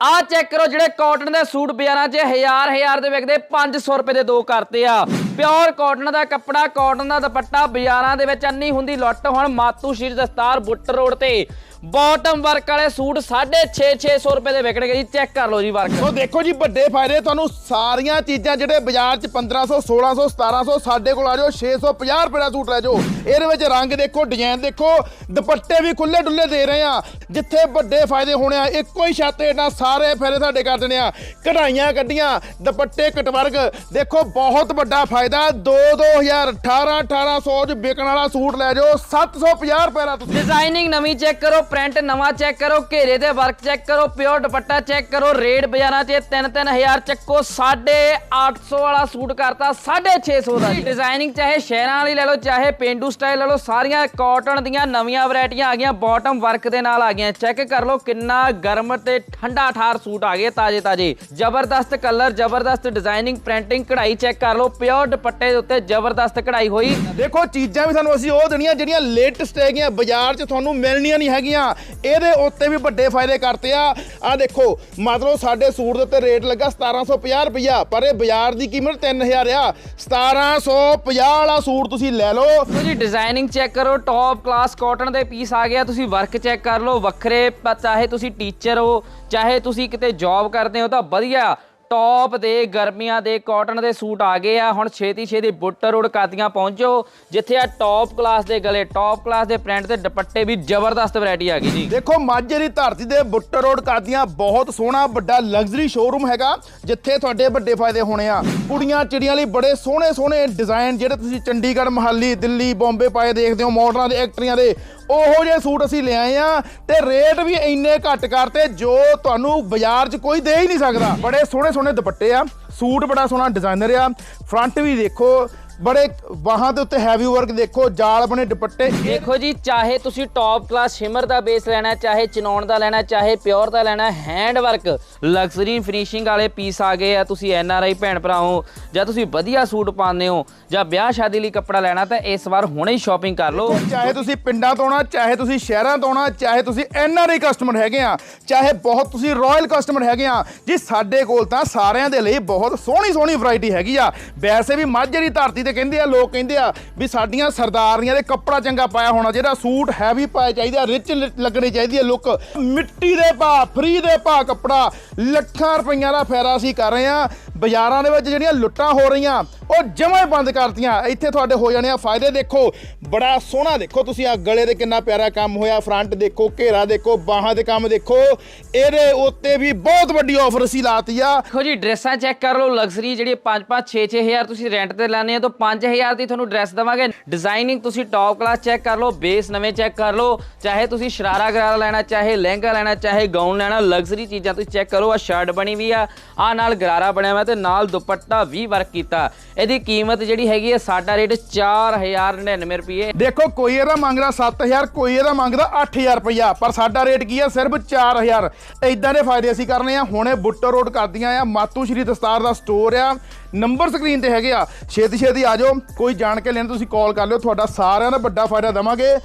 ਆ ਚੈੱਕ ਕਰੋ ਜਿਹੜੇ ਕਾਟਨ ਦੇ ਸੂਟ ਬਾਜ਼ਾਰਾਂ 'ਚ ਹਜ਼ਾਰ ਹਜ਼ਾਰ ਦੇ ਵਿਕਦੇ 500 ਰੁਪਏ ਦੇ ਦੋ ਕਰਤੇ ਆ। ਪਿਓਰ ਕਾਟਨ ਦਾ ਕੱਪੜਾ ਕਾਟਨ ਦਾ ਦੁਪੱਟਾ ਬਾਜ਼ਾਰਾਂ ਦੇ ਵਿੱਚ ਅੰਨੀ ਹੁੰਦੀ ਲੁੱਟ ਹੁਣ ਮਾਤੂ ਸ਼ੀਰ ਦਸਤਾਰ ਬੁੱਟ ਰੋਡ ਤੇ। ਬਾਟਮ ਵਰਕ ਵਾਲੇ ਸੂਟ 6.5 600 ਰੁਪਏ ਦੇ ਵਿਕਣਗੇ ਜੀ। ਚੈੱਕ ਕਰ ਲਓ ਜੀ ਵਰਕ ਸੋ ਦੇਖੋ ਜੀ, ਵੱਡੇ ਫਾਇਦੇ ਤੁਹਾਨੂੰ ਸਾਰੀਆਂ ਚੀਜ਼ਾਂ ਜਿਹੜੇ ਬਾਜ਼ਾਰ 'ਚ 1500 1600 1700 ਸਾਡੇ ਕੋਲ ਆ ਜਾਓ 650 ਰੁਪਏ ਦਾ ਸੂਟ ਲੈ ਜਾਓ। ਇਹਦੇ ਵਿੱਚ ਰੰਗ ਦੇਖੋ ਡਿਜ਼ਾਈਨ ਦੇਖੋ, ਦੁਪੱਟੇ ਵੀ ਖੁੱਲੇ ਡੁੱਲੇ ਦੇ ਰਹੇ ਆ। ਜਿੱਥੇ ਵੱਡੇ ਫਾਇਦੇ ਹੋਣੇ ਆ, ਇੱਕੋ ਹੀ ਛੱਤ ਹੇਠਾਂ ਸਾਰੇ ਫਾਇਦੇ ਸਾਡੇ ਕਰ ਦੇਣੇ ਆ। ਕਢਾਈਆਂ ਕੱਢੀਆਂ, ਦੁਪੱਟੇ ਕਟਵਰਗ। ਦੇਖੋ, ਬਹੁਤ ਵੱਡਾ ਫਾਇਦਾ। 2 2000 18 1800 ਚ ਵਿਕਣ ਵਾਲਾ ਸੂਟ ਲੈ ਜਾਓ। 750 ਰੁਪਏ ਦਾ ਤੁਸੀਂ ਡਿਜ਼ਾਈਨਿੰਗ ਨਵੀਂ ਚੈੱਕ ਕਰੋ ਪ੍ਰਿੰਟ ਨਵਾਂ ਚੈੱਕ ਕਰੋ, ਘੇਰੇ ਦੇ ਵਰਕ ਚੈੱਕ ਕਰੋ ਪਿਓਰ ਦੁਪੱਟਾ ਚੈੱਕ ਕਰੋ ਰੇਟ ਬਾਜ਼ਾਰਾਂ 'ਚ 3-3000 ਚੱਕੋ 850 ਵਾਲਾ ਸੂਟ ਕਰਤਾ 650 ਦਾ। ਡਿਜ਼ਾਈਨਿੰਗ ਚਾਹੇ ਸ਼ਹਿਰਾਂ ਵਾਲੀ ਲੈ ਲਓ, ਚਾਹੇ ਪੇਂਡੂ ਸਟਾਈਲ ਲੈ ਲਓ, ਸਾਰੀਆਂ ਕਾਟਨ ਦੀਆਂ ਨਵੀਆਂ ਵੈਰਾਈਟੀਆਂ ਆ ਗਈਆਂ ਬਾਟਮ ਵਰਕ ਦੇ ਨਾਲ ਆ ਗਈਆਂ। ਚੈੱਕ ਕਰ ਲਓ, ਕਿੰਨਾ ਗਰਮ ਤੇ ਠੰਡਾ ਠਾਰ ਸੂਟ ਆ ਗਏ ਤਾਜੇ ਤਾਜੇ ਜ਼ਬਰਦਸਤ ਕਲਰ ਜ਼ਬਰਦਸਤ ਡਿਜ਼ਾਈਨਿੰਗ ਪ੍ਰਿੰਟਿੰਗ ਕਢਾਈ ਚੈੱਕ ਕਰ ਲਓ। ਪਿਓਰ ਦੁਪੱਟੇ ਦੇ ਉੱਤੇ ਜ਼ਬਰਦਸਤ ਕਢਾਈ ਹੋਈ। ਦੇਖੋ ਚੀਜ਼ਾਂ ਵੀ ਸਾਨੂੰ ਅਸੀਂ ਉਹ ਦੇਣੀਆਂ ਜਿਹੜੀਆਂ ਲੇਟੈਸਟ ਹੈਗੀਆਂ ਬਾਜ਼ਾਰ 'ਚ ਤੁਹਾਨੂੰ ਮਿਲਣੀਆਂ ਨਹੀਂ ਹੈਗੀਆਂ। ਇਹਦੇ ਉੱਤੇ ਵੀ ਵੱਡੇ ਫਾਇਦੇ ਕਰਤੇ ਆ। ਆ ਦੇਖੋ ਮਤਲਬ ਸਾਡੇ ਸੂਟ ਦੇ ਉੱਤੇ ਰੇਟ ਲੱਗਾ 1750 ਰੁਪਇਆ ਪਰ ਇਹ ਬਾਜ਼ਾਰ ਦੀ ਕੀਮਤ 3000 ਆ। 1750 ਵਾਲਾ ਸੂਟ ਤੁਸੀਂ ਲੈ ਲਓ। ਤੁਸੀਂ ਡਿਜ਼ਾਈਨਿੰਗ ਚੈੱਕ ਕਰੋ ਟੌਪ ਕਲਾਸ ਕਾਟਨ ਦੇ ਪੀਸ ਆ ਗਿਆ ਤੁਸੀਂ ਵਰਕ ਚੈੱਕ ਕਰ ਲਓ। ਵੱਖਰੇ ਚਾਹੇ ਤੁਸੀਂ ਟੀਚਰ ਹੋ ਚਾਹੇ ਤੁਸੀਂ ਕਿਤੇ ਜੌਬ ਕਰਦੇ ਹੋ ਤਾਂ ਵਧੀਆ। ਟੌਪ ਦੇ ਗਰਮੀਆਂ ਦੇ ਕਾਟਨ ਦੇ ਸੂਟ ਆ ਗਏ ਆ। ਹੁਣ ਛੇਤੀ ਛੇਤੀ ਬੁੱਟਰ ਰੋਡ ਕਾਦੀਆਂ ਪਹੁੰਚੋ, ਜਿੱਥੇ ਆ ਟੌਪ ਕਲਾਸ ਦੇ ਗਲੇ ਟੌਪ ਕਲਾਸ ਦੇ ਪ੍ਰਿੰਟ ਤੇ ਦੁਪੱਟੇ ਵੀ ਜ਼ਬਰਦਸਤ ਵੈਰਾਈਟੀ ਆ ਗਈ ਜੀ। ਦੇਖੋ, ਮਾਝੇ ਦੀ ਧਰਤੀ ਦੇ ਬੁੱਟਰ ਰੋਡ ਕਾਦੀਆਂ ਬਹੁਤ ਸੋਹਣਾ, ਵੱਡਾ ਲਗਜ਼ਰੀ ਸ਼ੋਰੂਮ ਹੈਗਾ, ਜਿੱਥੇ ਤੁਹਾਡੇ ਵੱਡੇ ਫਾਇਦੇ ਹੋਣੇ ਆ। ਕੁੜੀਆਂ ਚਿੜੀਆਂ ਲਈ ਬੜੇ ਸੋਹਣੇ ਸੋਹਣੇ ਡਿਜ਼ਾਈਨ ਜਿਹੜੇ ਤੁਸੀਂ ਚੰਡੀਗੜ੍ਹ, ਮਹਾਲੀ, ਦਿੱਲੀ, ਬੰਬੇ ਪਾਏ ਦੇਖਦੇ ਹੋ ਮਾਡਲਾਂ ਦੇ ਐਕਟਰੀਆਂ ਦੇ। ਉਹੋ ਜਿਹੇ ਸੂਟ ਅਸੀਂ ਲਿਆਏ ਆ ਤੇ ਰੇਟ ਵੀ ਇੰਨੇ ਘੱਟ ਕਰਤੇ ਜੋ ਤੁਹਾਨੂੰ ਬਾਜ਼ਾਰ 'ਚ ਕੋਈ ਦੇ ਹੀ ਨਹੀਂ ਸਕਦਾ। ਬੜੇ ਸੋਹਣੇ ਸੋਹਣੇ ਦੁਪੱਟੇ ਆ। ਸੂਟ ਬੜਾ ਸੋਹਣਾ ਡਿਜ਼ਾਈਨਰ ਆ। ਫਰੰਟ ਵੀ ਦੇਖੋ ਬੜੇ ਬਾਹਾਂ ਦੇ ਉੱਤੇ ਹੈਵੀ ਵਰਕ ਦੇਖੋ ਜਾਲ ਬਣੇ ਦੁਪੱਟੇ। ਦੇਖੋ ਜੀ ਚਾਹੇ ਤੁਸੀਂ ਟੌਪ ਕਲਾਸ ਸ਼ਿਮਰ ਦਾ ਬੇਸ ਲੈਣਾ ਚਾਹੇ ਚਨੌਣ ਦਾ ਲੈਣਾ ਚਾਹੇ ਪਿਓਰ ਦਾ ਲੈਣਾ ਹੈਂਡ ਵਰਕ ਲਗਜ਼ਰੀ ਫਿਨਿਸ਼ਿੰਗ ਵਾਲੇ ਪੀਸ ਆ ਗਏ ਆ ਤੁਸੀਂ ਐਨ ਆਰ ਆਈ ਭੈਣ ਭਰਾ ਹੋ ਜਾਂ ਤੁਸੀਂ ਵਧੀਆ ਸੂਟ ਪਾਉਂਦੇ ਹੋ ਜਾਂ ਵਿਆਹ ਸ਼ਾਦੀ ਲਈ ਕੱਪੜਾ ਲੈਣਾ ਤਾਂ ਇਸ ਵਾਰ ਹੁਣੇ ਹੀ ਸ਼ਾਪਿੰਗ ਕਰ ਲਓ। ਚਾਹੇ ਤੁਸੀਂ ਪਿੰਡਾਂ ਤੋਂ ਆਉਣਾ ਚਾਹੇ ਤੁਸੀਂ ਸ਼ਹਿਰਾਂ ਤੋਂ ਆਉਣਾ ਚਾਹੇ ਤੁਸੀਂ ਐਨਆਰਆਈ ਕਸਟਮਰ ਹੈਗੇ ਆ ਚਾਹੇ ਬਹੁਤ ਤੁਸੀਂ ਰਾਇਲ ਕਸਟਮਰ ਹੈਗੇ ਆ ਜੀ ਸਾਡੇ ਕੋਲ ਤਾਂ ਸਾਰਿਆਂ ਦੇ ਲਈ ਬਹੁਤ ਸੋਹਣੀ ਸੋਹਣੀ ਵੈਰਾਈਟੀ ਹੈਗੀ ਆ। ਵੈਸੇ ਵੀ ਮਾਝੇ ਦੀ ਧਰਤੀ ਤੇ ਕਹਿੰਦੇ ਆ, ਲੋਕ ਕਹਿੰਦੇ ਆ ਵੀ ਸਾਡੀਆਂ ਸਰਦਾਰਨੀਆਂ ਦੇ ਕੱਪੜਾ ਚੰਗਾ ਪਾਇਆ ਹੋਣਾ ਜਿਹੜਾ ਸੂਟ ਹੈਵੀ ਪਾਇਆ ਚਾਹੀਦਾ ਰਿਚ ਲੱਗਣੇ ਚਾਹੀਦੀ ਹੈ ਲੁੱਕ। ਮਿੱਟੀ ਦੇ ਭਾਅ ਫ੍ਰੀ ਦੇ ਭਾ ਕੱਪੜਾ, ਲੱਖਾਂ ਰੁਪਈਆਂ ਦਾ ਫਾਇਦਾ ਅਸੀਂ ਕਰ ਰਹੇ ਆ ਬਾਜ਼ਾਰਾਂ ਦੇ ਵਿੱਚ ਜਿਹੜੀਆਂ ਲੁੱਟਾਂ ਹੋ ਰਹੀਆਂ, ਉਹ ਜਮਾਂ ਬੰਦ ਕਰਤੀਆਂ। ਇੱਥੇ ਤੁਹਾਡੇ ਹੋ ਜਾਣੇ ਆ ਫਾਇਦੇ ਦੇਖੋ। ਬੜਾ ਸੋਹਣਾ ਦੇਖੋ ਤੁਸੀਂ ਆ ਗਲੇ ਦੇ ਕਿੰਨਾ ਪਿਆਰਾ ਕੰਮ ਹੋਇਆ ਫਰੰਟ ਦੇਖੋ, ਘੇਰਾ ਦੇਖੋ, ਬਾਹਾਂ ਦੇ ਕੰਮ ਦੇਖੋ। ਇਹਦੇ ਉੱਤੇ ਵੀ ਬਹੁਤ ਵੱਡੀ ਆਫਰ ਅਸੀਂ ਲਾਤੀ ਆ। ਦੇਖੋ ਜੀ, ਡਰੈਸਾਂ ਚੈੱਕ ਕਰ ਲਓ ਲਗਜ਼ਰੀ ਜਿਹੜੀ 5-5 6-6000 ਤੁਸੀਂ ਰੈਂਟ ਤੇ ਲੈਣੇ ਆ ਤਾਂ 5000 ਦੀ ਤੁਹਾਨੂੰ ਡਰੈਸ ਦਵਾਂਗੇ। ਡਿਜ਼ਾਈਨਿੰਗ ਤੁਸੀਂ ਟੌਪ ਕਲਾਸ ਚੈੱਕ ਕਰ ਲਓ ਬੇਸ ਨਵੇਂ ਚੈੱਕ ਕਰ ਲਓ। ਚਾਹੇ ਤੁਸੀਂ ਸ਼ਰਾਰਾ ਗਰਾਰਾ ਲੈਣਾ, ਚਾਹੇ ਲਹਿੰਗਾ ਲੈਣਾ, ਚਾਹੇ ਗਾਊਨ ਲੈਣਾ ਲਗਜ਼ਰੀ ਚੀਜ਼ਾਂ ਤੁਸੀਂ ਚੈੱਕ ਕਰੋ। ਆ ਸ਼ਰਟ ਬਣੀ ਵੀ ਆ ਆ ਨਾਲ ਗਰਾਰਾ ਬਣਿਆ ਹੋਇਆ ਤੇ ਨਾਲ ਦੁਪੱਟਾ ਵੀ ਵਰਕ ਕੀਤਾ। ਇਹਦੀ ਕੀਮਤ ਜਿਹੜੀ ਹੈਗੀ ਹੈ, ਸਾਡਾ ਰੇਟ 4099 ਰੁਪਏ। ਦੇਖੋ, ਕੋਈ ਇਹਦਾ ਮੰਗਦਾ 7000 ਕੋਈ ਇਹਦਾ ਮੰਗਦਾ 8000 ਰੁਪਇਆ ਪਰ ਸਾਡਾ ਰੇਟ ਕੀ ਆ ਸਿਰਫ 4000 ਇਦਾਂ ਦੇ ਫਾਇਦੇ ਅਸੀਂ ਕਰਨੇ ਆ। ਹੁਣੇ ਬੁੱਟਰ ਰੋਡ ਕਰਦੀਆਂ ਆ। ਮਾਤੂ ਸ਼੍ਰੀ ਦਸਤਾਰ ਦਾ ਸਟੋਰ ਆ। ਨੰਬਰ ਸਕਰੀਨ ਤੇ ਹੈਗੇ ਆ। ਛੇਤੀ ਛੇਤੀ ਆ ਜਾਓ। ਕੋਈ ਜਾਣ ਕੇ ਲੈਣ, ਤੁਸੀਂ ਕਾਲ ਕਰ ਲਿਓ। ਤੁਹਾਡਾ ਸਾਰਿਆਂ ਦਾ ਵੱਡਾ ਫਾਇਦਾ ਦਵਾਂਗੇ।